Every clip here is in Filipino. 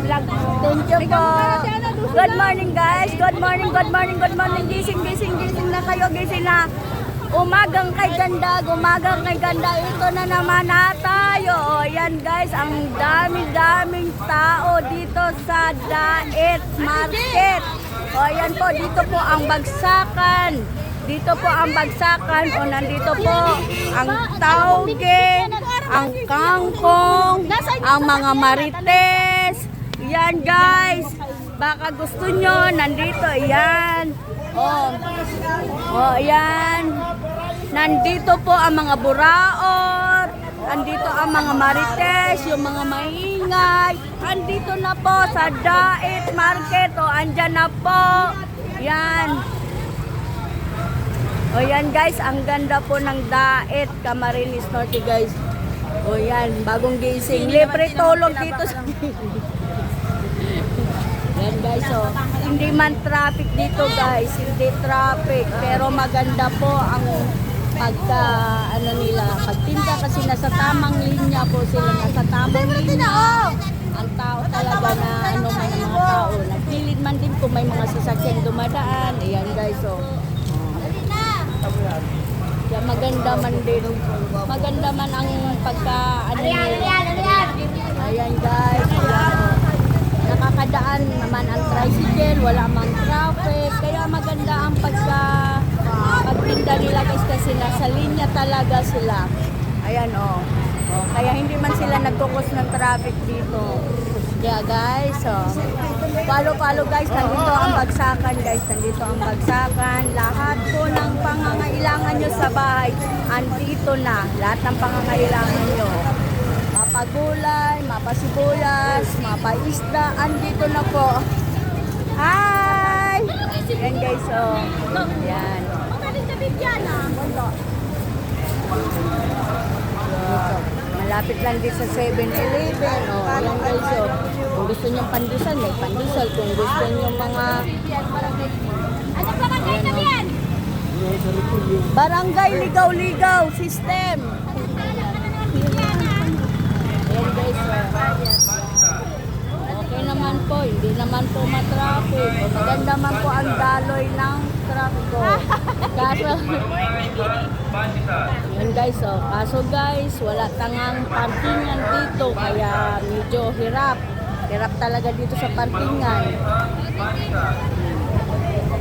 vlog mo. Thank you po. Good morning guys. Good morning, good morning, good morning. Gising, gising, gising na kayo. Gising na. Umagang kay ganda, umagang kay ganda. Ito na naman na tayo. O, yan guys, ang dami-daming tao dito sa Daet Market. O yan po, dito po ang bagsakan. Dito po ang bagsakan. O nandito po ang tauge, ang kangkong, ang mga marites. Yan guys. Baka gusto nyo, nandito, yan. Oh, oh, yan. Nandito po ang mga buraot. Andito ang mga marites, yung mga maingay. Andito na po sa Daet Market. O, andyan na po. Yan. O yan guys, ang ganda po ng Daet Camarines Norte guys. O yan, bagong gising. Libre tulog dito sa... yan guys, o. Hindi man traffic dito guys, hindi traffic. Pero maganda po ang pagka, ano nila, pagtinda kasi nasa tamang linya po sila, nasa tamang linya. Ang tao talaga na ano man ang mga tao. Nagpilid man din kung may mga sasakyan dumadaan. Ayan guys, o. Kaya maganda man din. Maganda man ang pagka ano. Ayan guys. Nakakadaan naman ang tricycle, wala mang traffic. Kaya maganda ang pagka pagtinda nila guys kasi nasa linya talaga sila. Ayan oh. oh kaya hindi man sila nagkukos ng traffic dito. Kaya guys, oh. Follow-follow guys, nandito ang bagsakan guys, nandito ang bagsakan. Lahat po ng pangangailangan nyo sa bahay, andito na. Lahat ng pangangailangan nyo. Mapagulay, mapasibuyas, mapaisda, andito na po. Hi! Yan guys, oh. Yan. Malapit lang din sa 7-Eleven. Oh, ayan guys, oh. Kung gusto nyo pandesal, may pandesal. Kung gusto nyo mga... Ano ba kagay na yan? Barangay Ligaw-Ligaw System. Okay naman po, hindi naman po matraffic. Maganda man po ang daloy ng traffic. oh. Kaso, yun guys, oh. Kaso guys, wala tangang parkingan dito, kaya medyo hirap. Hirap talaga dito sa parkingan.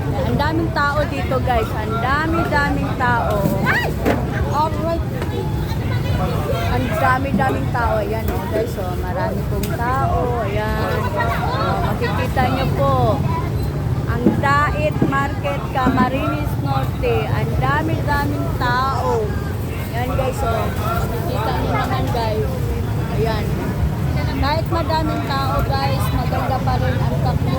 Ang daming tao dito guys, ang dami-daming tao. Alright. Ang dami-daming tao. Ayan oh, guys, oh, marami pong tao. Ayan. Oh, makikita nyo po. Ang Daet Market Camarines Norte. Ang dami-daming tao. Ayan guys, oh. Makikita nyo naman guys. Ayan. Kahit madaming tao guys, maganda pa rin ang takbo,